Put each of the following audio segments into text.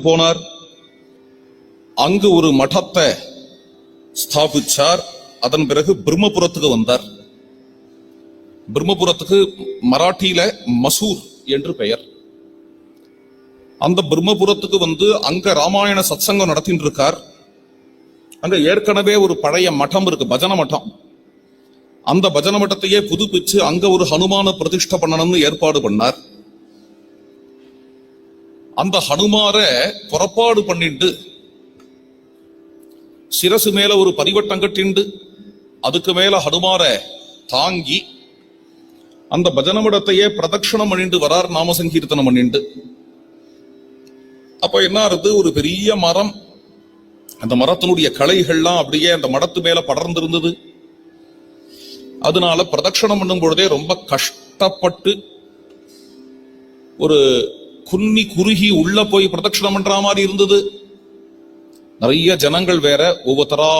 போனார். அங்கு ஒரு மடத்தை ஸ்தாபிச்சார். அதன் பிறகு பிரம்மபுரத்துக்கு வந்தார். பிரம்மபுரத்துக்கு மராட்டியில மசூர் என்று பெயர். அந்த பிரம்மபுரத்துக்கு வந்து அங்க ராமாயண சத்சங்கம் நடத்திட்டு இருக்கார் அங்க ஏற்கனவே ஒரு பழைய மடம் இருக்கு பஜன மட்டம் அந்த பஜன மட்டத்தையே புதுப்பிச்சு அங்க ஒரு ஹனுமான பிரதிஷ்ட பண்ணணும்னு ஏற்பாடு பண்ணார். அந்த ஹனுமார புறப்பாடு பண்ணிட்டு சிரசு மேல ஒரு பரிவட்டம் கட்டிண்டு அதுக்கு மேல ஹனுமார தாங்கி அந்த பஜனமிடத்தையே பிரதட்சணம் பண்ணிட்டு வரார் நாம சங்கீர்த்தனம் பண்ணிண்டு அப்ப என்ன ஆறுது? ஒரு பெரிய மரம். அந்த மரத்தினுடைய களைகள்லாம் அப்படியே அந்த மடத்து மேல படர்ந்திருந்தது. அதனால பிரதட்சணம் பண்ணும் பொழுதே ரொம்ப கஷ்டப்பட்டு ஒரு குன்னி குறுகி உள்ள போய் பிரதட்சணம் பண்ற மாதிரி இருந்தது. நிறைய ஜனங்கள் வேற ஒவ்வொருத்தரா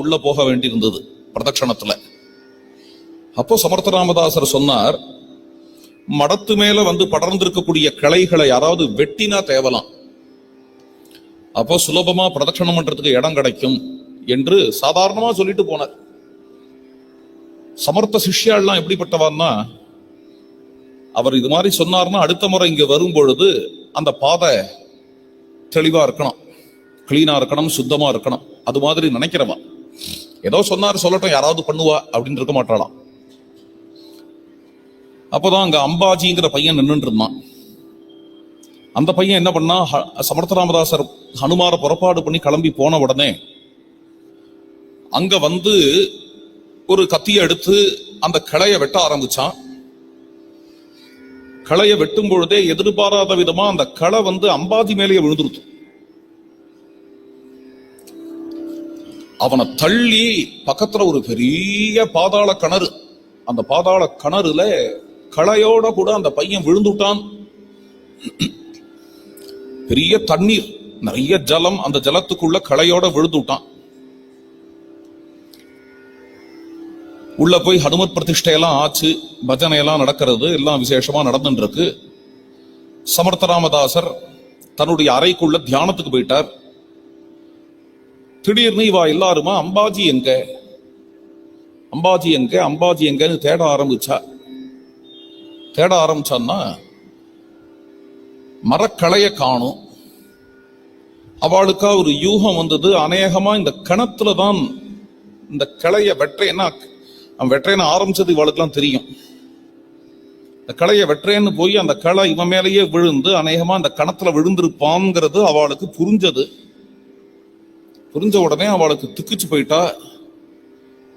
உள்ள போக வேண்டியிருந்தது பிரதட்சணத்துல. அப்போ சமர்த்த ராமதாசர் சொன்னார் மடத்து மேல வந்து படர்ந்திருக்கக்கூடிய கிளைகளை யாராவது வெட்டினா தேவலாம். அப்போ சுலபமா பிரதட்சணம் பண்றதுக்கு இடம் கிடைக்கும் என்று சாதாரணமா சொல்லிட்டு போனார். சமர்த்த சிஷ்யாள்லாம் எப்படிப்பட்டவான்னா அவர் இது மாதிரி சொன்னார்னா அடுத்த முறை இங்க வரும் பொழுது அந்த பாதை தெளிவா இருக்கணும். கிளீனா இருக்கணும் சுத்தமா இருக்கணும். அது மாதிரி நினைக்கிறவா ஏதோ சொன்னார் சொல்லட்டும் யாராவது பண்ணுவா அப்படின்னு இருக்க மாட்டாளாம். அப்போதான் அங்க அம்பாஜிங்கிற பையன் நின்னுட்டு இருந்தான். அந்த பையன் என்ன பண்ணா ஹ- சமர்த்த ராமதாசர் ஹனுமார புறப்பாடு பண்ணி கிளம்பி போன உடனே அங்க வந்து ஒரு கத்தியை எடுத்து அந்த கிளைய வெட்ட ஆரம்பிச்சான். களையை வெட்டும் பொழுதே எதிர்பாராத விதமா அந்த களை வந்து அம்பாதி மேலேயே விழுந்துருத்து அவனை தள்ளி பக்கத்துல ஒரு பெரிய பாதாள கிணறு. அந்த பாதாள கிணறுல களையோட கூட அந்த பையன் விழுந்துட்டான். பெரிய தண்ணீர் நிறைய ஜலம் அந்த ஜலத்துக்குள்ள களையோட விழுந்துட்டான். உள்ள போய் ஹனுமத் பிரதிஷ்டை எல்லாம் ஆச்சு பஜனை எல்லாம் நடக்கிறது எல்லாம் விசேஷமா நடந்துட்டு இருக்கு சமர்த்த ராமதாசர் தன்னுடைய அறைக்குள்ள தியானத்துக்கு போயிட்டார். திடீர்னு இவா எல்லாருமா அம்பாஜி எங்க? அம்பாஜி எங்க? அம்பாஜி எங்கன்னு தேட ஆரம்பிச்சா. தேட ஆரம்பிச்சான்னா மரக்களைய காணும். அவளுக்கா ஒரு யூகம் வந்தது. அநேகமா இந்த கணத்துல தான் இந்த கிளைய என்ன அவன் வெற்றையனை ஆரம்பிச்சது இவளுக்கெல்லாம் தெரியும். இந்த களையை வெட்டுறேன்னு போய் அந்த களை இவன் மேலேயே விழுந்து அநேகமா அந்த கணத்துல விழுந்திருப்பான்ங்கிறது அவளுக்கு புரிஞ்சது. புரிஞ்ச உடனே அவளுக்கு திக்குச்சு போயிட்டா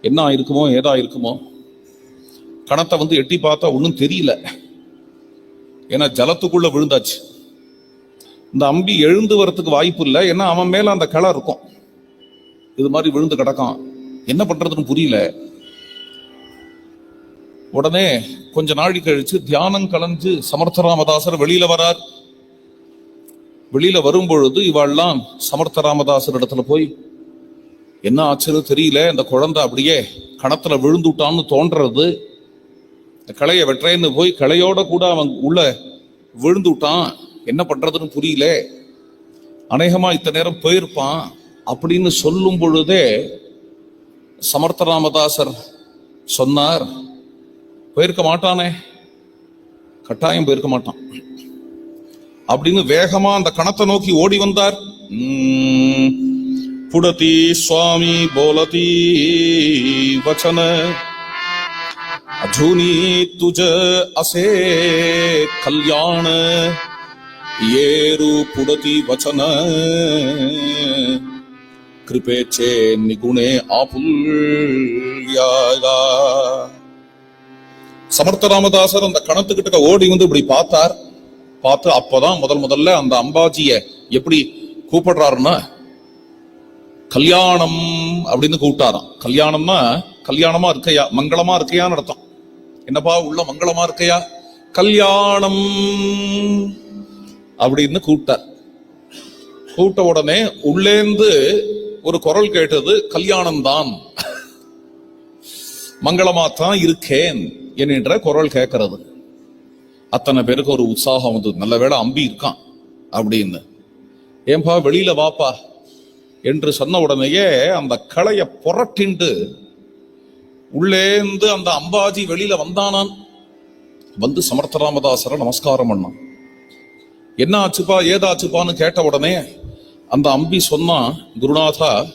என்ன ஆயிருக்குமோ ஏதா இருக்குமோ கணத்தை வந்து எட்டி பார்த்தா ஒன்றும் தெரியல. ஏன்னா ஜலத்துக்குள்ள விழுந்தாச்சு. இந்த அம்பி எழுந்து வரத்துக்கு வாய்ப்பு இல்லை. ஏன்னா அவன் மேல அந்த களை இருக்கும். இது மாதிரி விழுந்து கிடக்கான். என்ன பண்றதுன்னு புரியல. உடனே கொஞ்ச நாழி கழிச்சு தியானம் கலைஞ்சு சமர்த்தராமதாசர் வெளியில வரார். வெளியில வரும் பொழுது இவாள்லாம் சமர்த்த ராமதாசர் இடத்துல போய் என்ன ஆச்சுன்னு தெரியல இந்த குழந்தை அப்படியே கணத்துல விழுந்துட்டான்னு தோன்றது. இந்த களைய வெட்டுறேன்னு போய் களையோட கூட அவன் உள்ள விழுந்துட்டான். என்ன பண்றதுன்னு புரியல. அநேகமா இத்தனை நேரம் போயிருப்பான். அப்படின்னு சொல்லும் பொழுதே சமர்த்த ராமதாசர் சொன்னார் போயிருக்க மாட்டானே. கட்டாயம் போயிருக்க மாட்டான். அப்படின்னு வேகமா அந்த கணத்தை நோக்கி ஓடி வந்தார். புடதி சுவாமி போலதி வச்சன. அஜூனி துஜ அசே கல்யாண. ஏரு புடதி வச்சன. கிருபேச்சே நிகுணே ஆபுல் யாரா. சமர்த்த ராமதாசர் அந்த கணத்துக்கிட்ட ஓடி வந்து இப்படி பார்த்தார். பார்த்து அப்பதான் முதல் முதல்ல அந்த அம்பாஜிய எப்படி கூப்பிடுறாருன்னா கல்யாணம் அப்படின்னு கூப்பிட்டாராம். கல்யாணம்னா கல்யாணமா இருக்கையா? மங்களமா இருக்கையான்னு அர்த்தம். என்னப்பா உள்ள மங்களமா இருக்கையா? கல்யாணம் அப்படின்னு கூப்பிட்டார். கூப்பிட்ட உடனே உள்ளேந்து ஒரு குரல் கேட்டது கல்யாணம் தான் மங்களமாத்தான் இருக்கேன். என்கின்ற குரல் கேட்கறது. அத்தனை பேருக்கு ஒரு உற்சாகம் வந்து நல்ல வேளை அம்பி இருக்கான் அப்படின்னு. ஏன்பா வெளியில வாப்பா என்று சொன்ன உடனேயே அந்த களைய புரட்டிண்டு உள்ளேந்து அந்த அம்பாஜி வெளியில வந்தானான். வந்து சமர்த்த ராமதாசரை நமஸ்காரம் பண்ணான். என்ன ஆச்சுப்பா ஏதாச்சுப்பான்னு கேட்ட உடனே அந்த அம்பி சொன்னான் குருநாதா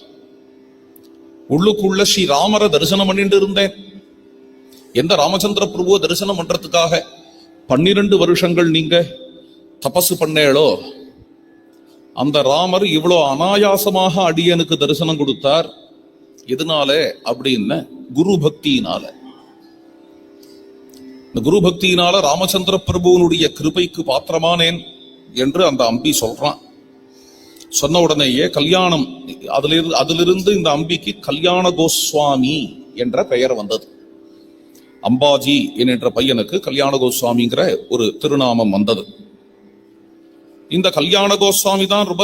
உள்ளுக்குள்ள ஸ்ரீ ராமரை தரிசனம் பண்ணிட்டு இருந்தேன். எந்த ராமச்சந்திர பிரபுவை தரிசனம் பண்றதுக்காக பன்னிரண்டு வருஷங்கள் நீங்க தபசு பண்ணேளோ? அந்த ராமர் இவ்வளோ அனாயாசமாக அடியனுக்கு தரிசனம் கொடுத்தார். எதனால அப்படின்னு குரு பக்தியினால. இந்த குரு பக்தியினால ராமச்சந்திர பிரபுவனுடைய கிருபைக்கு பாத்திரமானேன் என்று அந்த அம்பி சொல்றான். சொன்ன உடனேயே கல்யாணம் அதிலிருந்து அதிலிருந்து இந்த அம்பிக்கு கல்யாண கோஸ்வாமி என்ற பெயர் வந்தது. அம்பாஜி என்கின்ற பையனுக்கு கல்யாண கோஸ்வாமிங்கிற ஒரு திருநாமம் வந்தது. இந்த கல்யாண கோஸ்வாமி தான் ரொம்ப